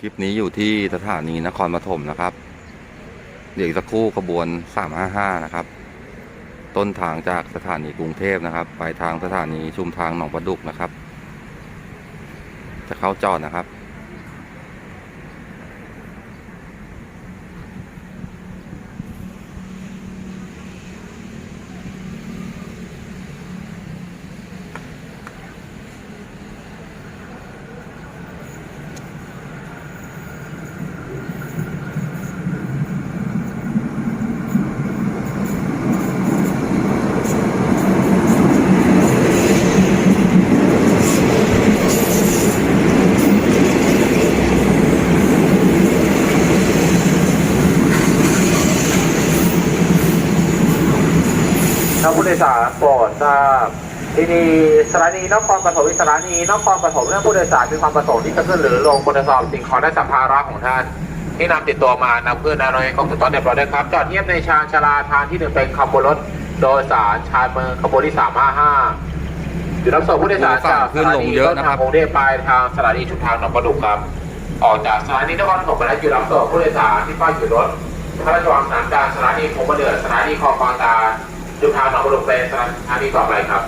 คลิปนี้อยู่ที่สถานีนครปฐมนะครับ เดี๋ยวอีกสักครู่ขบวน 355 นะครับ ต้นทางจากสถานีกรุงเทพนะครับ ไปทางสถานีชุมทางหนองประดุกนะครับ จะเข้าจอดนะครับ ท่านผู้โดยสารโปรดทราบที่นี่สถานีนครปฐมสถานีนครปฐมเรื่องผู้โดยสารมีความประสงค์ที่จะขึ้นหรือลงบนสอบสิ่งของและสัมภาระของท่าน ที่นำติดตัวมานำขึ้นนำโดยกองสุนเรียบร้อยด้ครับ จอดเทียบในชานชลาทางที่หนึ่งเป็นขบวนรถโดยสารชานเมืองขบวนที่สามห้าห้าอยู่รับส่งผู้โดยสารจากสถานีรถทางกรุงเทพไปทางสถานีชุมทางหนองประดุกครับ ออกจากสถานีนครปฐมไปแล้วอยู่รับส่งผู้โดยสารที่ป้ายหยุดรถพระราชวังสนามกลารสถานีพงประเดือสถานีคลองบางตา จุดทาหนองประดุกเป็นสถานีต่อไปครับ